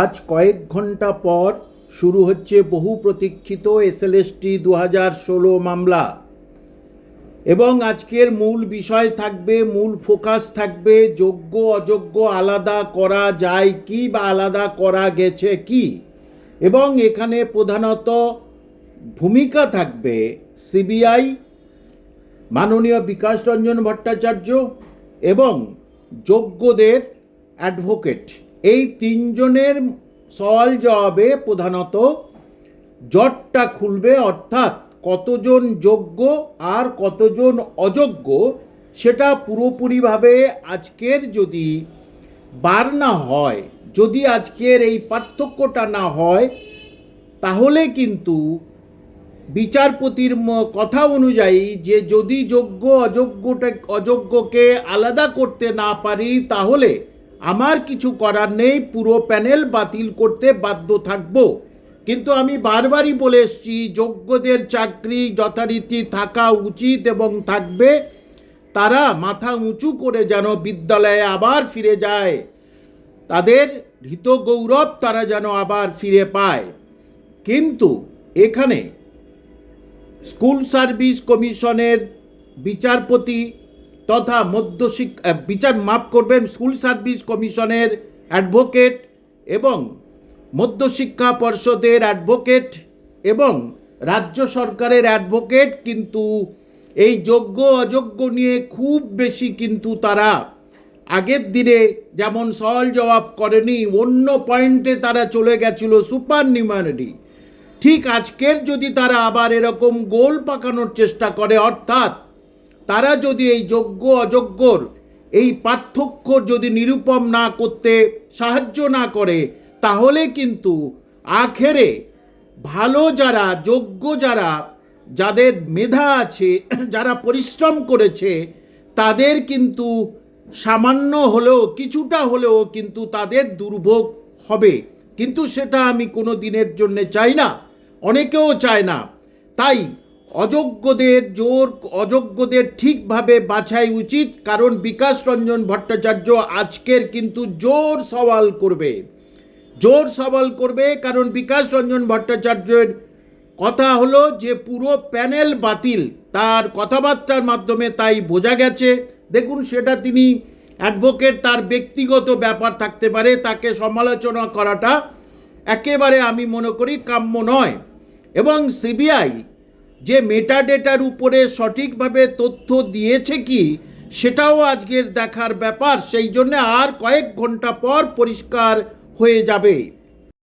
আজ কয়েক ঘণ্টা পর শুরু হচ্ছে বহু প্রতীক্ষিত এসএলএসটি দু হাজার ষোলো মামলা। এবং আজকের মূল বিষয় থাকবে, মূল ফোকাস থাকবে, যোগ্য, অযোগ্য, আলাদা করা যায় কি বা আলাদা করা গেছে কি? এবং এখানে প্রধানত ভূমিকা থাকবে সিবিআই, মাননীয় বিকাশ রঞ্জন ভট্টাচার্য এবং যোগ্যদের অ্যাডভোকেট। এই তিনজনের সওয়াল জবাবে প্রধানত জটটা খুলবে, অর্থাৎ কতজন যোগ্য আর কতজন অযোগ্য, সেটা পুরোপুরিভাবে আজকের যদি বার না হয়, যদি আজকের এই পার্থক্যটা না হয়, তাহলে কিন্তু বিচারপতির কথা অনুযায়ী যে যদি যোগ্য অযোগ্যটা, অযোগ্যকে আলাদা করতে না পারি, তাহলে আমার কিছু করার নেই, পুরো প্যানেল বাতিল করতে বাধ্য থাকব। কিন্তু আমি বারবারই বলে এসছি, যোগ্যদের চাকরি যথারীতি থাকা উচিত এবং থাকবে। তারা মাথা উঁচু করে যেন বিদ্যালয়ে আবার ফিরে যায়। তাদের হৃত গৌরব তারা যেন আবার ফিরে পায়। কিন্তু এখানে স্কুল সার্ভিস কমিশনের বিচারপতি তথা মধ্যশিক্ষা বিচার মাফ করবেন স্কুল সার্ভিস কমিশনের অ্যাডভোকেট এবং মধ্যশিক্ষা পর্ষদের অ্যাডভোকেট এবং রাজ্য সরকারের অ্যাডভোকেট, কিন্তু এই যোগ্য, অযোগ্য নিয়ে খুব বেশি কিন্তু তারা আগের দিনে যেমন সওয়াল জবাব করেনি, অন্য পয়েন্টে তারা চলে গেছিল সুপার নিউমারি ঠিক আজকের যদি তারা আবার এরকম গোল পাকানোর চেষ্টা করে, অর্থাৎ তারা যদি এই যোগ্য, অযোগ্যর এই পার্থক্য যদি নিরূপম না করতে সাহায্য না করে, তাহলে কিন্তু আখেরে ভালো যারা, যোগ্য যারা, যাদের মেধা আছে, যারা পরিশ্রম করেছে, তাদের কিন্তু সামান্য হলেও, কিছুটা হলেও কিন্তু তাদের দুর্ভোগ হবে। কিন্তু সেটা আমি কোনো দিনের জন্য চাই না, অনেকেও চায় না। তাই অযোগ্যদের জোর, অযোগ্যদের ঠিকভাবে বাছাই উচিত, কারণ বিকাশ রঞ্জন ভট্টাচার্য আজকের কিন্তু জোর সওয়াল করবে। জোর সওয়াল করবে কারণ বিকাশ রঞ্জন ভট্টাচার্যের কথা হলো যে পুরো প্যানেল বাতিল, তার কথাবার্তার মাধ্যমে তাই বোঝা গেছে। দেখুন, সেটা তিনি অ্যাডভোকেট, তার ব্যক্তিগত ব্যাপার থাকতে পারে, তাকে সমালোচনা করাটা একেবারে আমি মনে করি কাম্য নয়। এবং সিবিআই যে মেটা ডেটার উপরে সঠিকভাবে তথ্য দিয়েছে কি, সেটাও আজকের দেখার ব্যাপার। সেই জন্য আর কয়েক ঘণ্টা পর পরিষ্কার হয়ে যাবে।